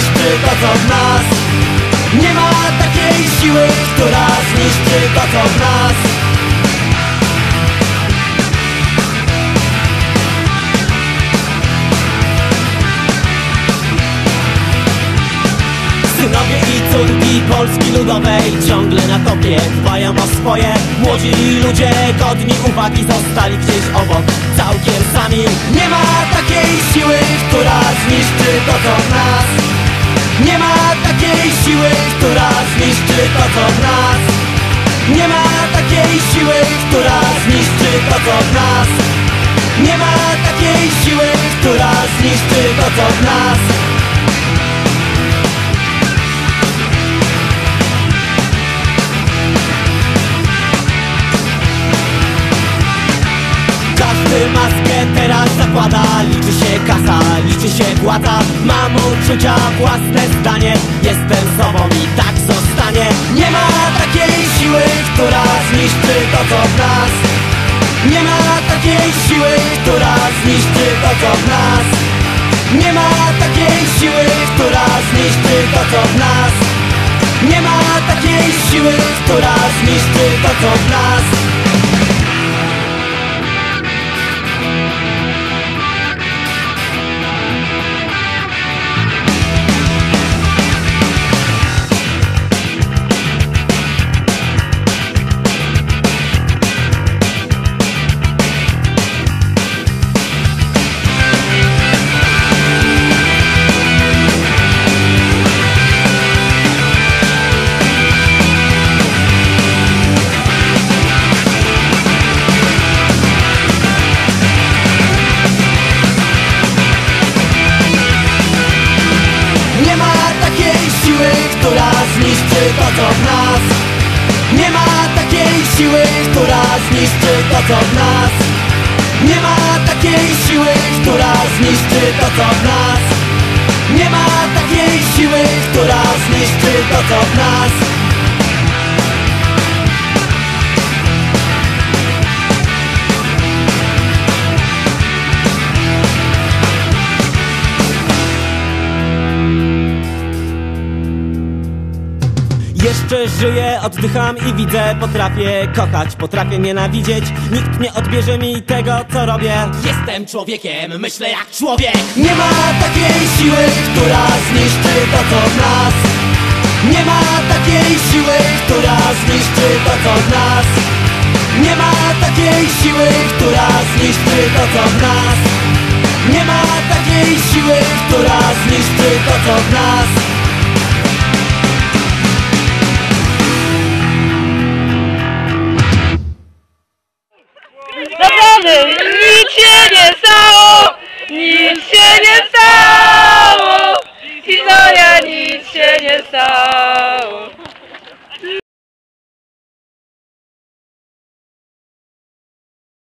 w nas. Nie ma takiej siły, która zniszczy co w nas. Synowie i córki Polski Ludowej ciągle na topie. Dbają o swoje. Młodzi ludzie godni uwagi zostali gdzieś obok. Całkiem sami. Nie ma takiej siły, która zniszczy siły, która zniszczy to co w nas. Nie ma takiej siły, która zniszczy to co w nas. Nie ma takiej siły, która zniszczy to co w nas władza. Mam uczucia, własne zdanie. Jestem sobą i tak zostanie. Nie ma takiej siły, która zniszczy to co w nas. Nie ma takiej siły, która zniszczy to co w nas. Nie ma takiej siły, która zniszczy to co w nas. Nie ma takiej siły, która zniszczy to co w nas która zniszczy to co w nas. Nie ma takiej siły, która zniszczy to co w nas. Nie ma takiej siły, która zniszczy to co w nas. Nie ma takiej siły, która zniszczy to co w nas Jeszcze żyję, oddycham i widzę Potrafię kochać, potrafię nienawidzieć. Nikt nie odbierze mi tego, co robię. Jestem człowiekiem, myślę jak człowiek. Nie ma takiej siły, która zniszczy to, co w nas. Nie ma takiej siły, która zniszczy to, co w nas. Nie ma takiej siły, która zniszczy to, co w nas Krista.